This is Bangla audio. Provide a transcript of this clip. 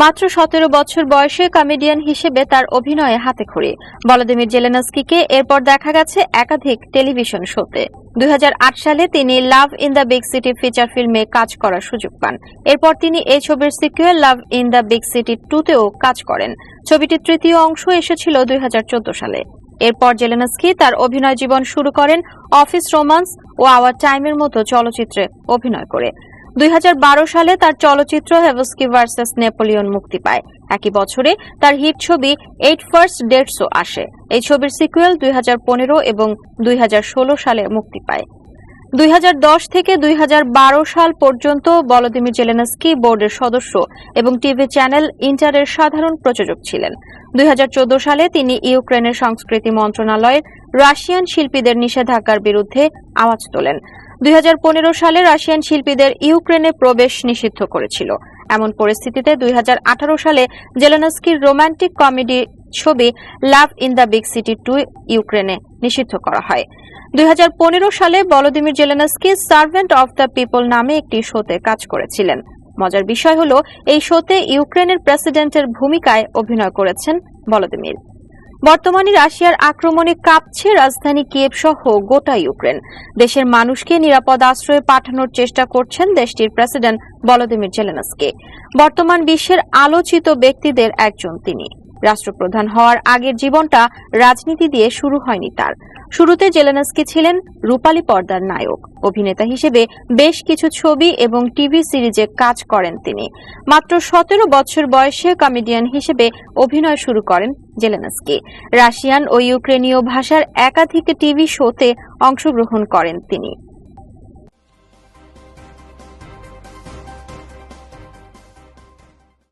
মাত্র সতেরো বছর বয়সে কমেডিয়ান হিসেবে তার অভিনয়ে হাতে খড়ি। ভলোদিমির জেলেনস্কিকে এরপর দেখা গেছে একাধিক টেলিভিশন শোতে। দুই হাজার আট সালে তিনি love in the big city feature ফিল্মে কাজ করার সুযোগ পান। এরপর তিনি এই ছবির sequel love in the big city টুতেও কাজ করেন। ছবিটির তৃতীয় অংশ এসেছিল দুই হাজার চোদ্দ সালে। এরপর জেলেনস্কি তার অভিনয় জীবন শুরু করেন অফিস রোমান্স ও আওয়ার টাইমের মতো চলচ্চিত্রে অভিনয় করে। দুই হাজার বারো সালে তার চলচ্চিত্র হেভস্কি ভার্সেস নেপোলিয়ন মুক্তি পায়। একই বছরে তার হিট ছবি এইট ফার্স্ট ডেটসও আসে। এই ছবির সিকুয়েল দুই হাজার পনেরো এবং দুই সালে মুক্তি পায়। দুই থেকে দুই হাজার বারো সাল পর্যন্ত বলদিমির জেলেনস্কি বোর্ডের সদস্য এবং টিভি চ্যানেল ইন্টারের সাধারণ প্রযোজক ছিলেন। দুই হাজার চোদ্দ সালে তিনি ইউক্রেনের সংস্কৃতি মন্ত্রণালয়ের রাশিয়ান শিল্পীদের নিষেধাজ্ঞার বিরুদ্ধে আওয়াজ তোলেন। দুই হাজার পনেরো সালে রাশিয়ান শিল্পীদের ইউক্রেনে প্রবেশ নিষিদ্ধ করেছিল। এমন পরিস্থিতিতে দুই হাজার আঠারো সালে জেলেনস্কির রোমান্টিক কমেডি ছবি love in the big city two ইউক্রেনে নিষিদ্ধ করা হয়। দুই হাজার পনেরো সালে Volodymyr Zelenskyy servant of the people নামে একটি শোতে কাজ করেছিলেন। মজার বিষয় হল, এই শোতে ইউক্রেনের প্রেসিডেন্টের ভূমিকায় অভিনয় করেছেন বলদিমির। বর্তমানে রাশিয়ার আক্রমণে কাঁপছে রাজধানী কিয়েভ সহ গোটা ইউক্রেন। দেশের মানুষকে নিরাপদ আশ্রয়ে পাঠানোর চেষ্টা করছেন দেশটির প্রেসিডেন্ট বলদিমির জেলেনস্কি। বর্তমান বিশ্বের আলোচিত ব্যক্তিদের একজন তিনি। রাষ্ট্রপ্রধান হওয়ার আগের জীবনটা রাজনীতি দিয়ে শুরু হয়নি তার। শুরুতে জেলেনস্কি ছিলেন রূপালী পর্দার নায়ক। অভিনেতা হিসেবে বেশ কিছু ছবি এবং টিভি সিরিজে কাজ করেন তিনি। মাত্র সতেরো বছর বয়সে কমেডিয়ান হিসেবে অভিনয় শুরু করেন জেলেনস্কি। রাশিয়ান ও ইউক্রেনীয় ভাষার একাধিক টিভি শোতে অংশগ্রহণ করেন তিনি।